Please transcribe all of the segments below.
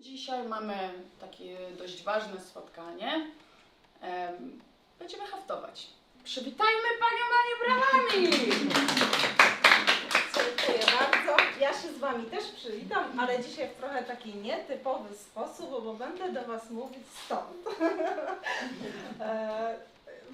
Dzisiaj mamy takie dość ważne spotkanie. Em, Będziemy haftować. Przywitajmy panią Manię brawami! Dziękuję bardzo. Ja się z Wami też przywitam, ale dzisiaj w trochę taki nietypowy sposób, bo będę do Was mówić stąd. e,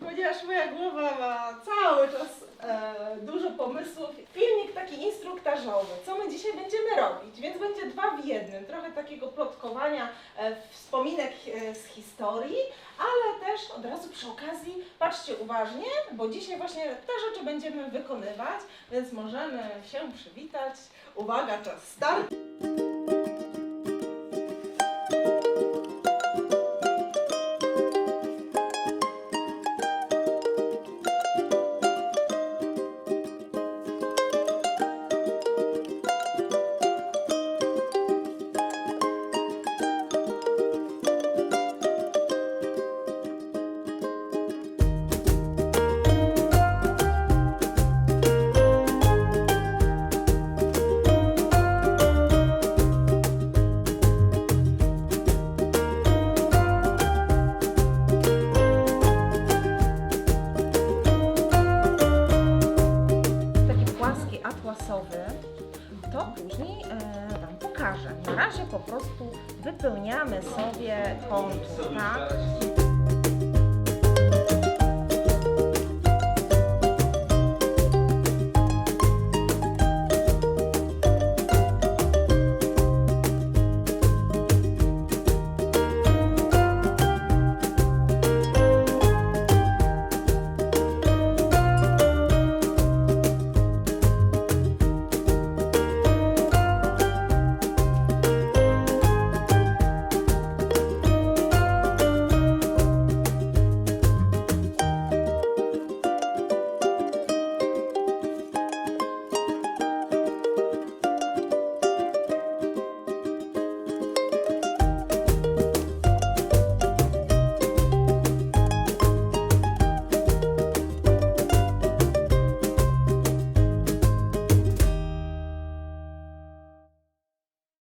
ponieważ moja głowa ma cały czas e, dużo pomysłów. Filmik taki instruktażowy, co my dzisiaj będziemy robić, więc będzie dwa w jednym. Trochę takiego plotkowania, e, wspominek e, z historii, ale też od razu przy okazji patrzcie uważnie, bo dzisiaj właśnie te rzeczy będziemy wykonywać, więc możemy się przywitać. Uwaga, czas start! Atłasowy, to później e, Wam pokażę. Na razie po prostu wypełniamy sobie kontur, tak?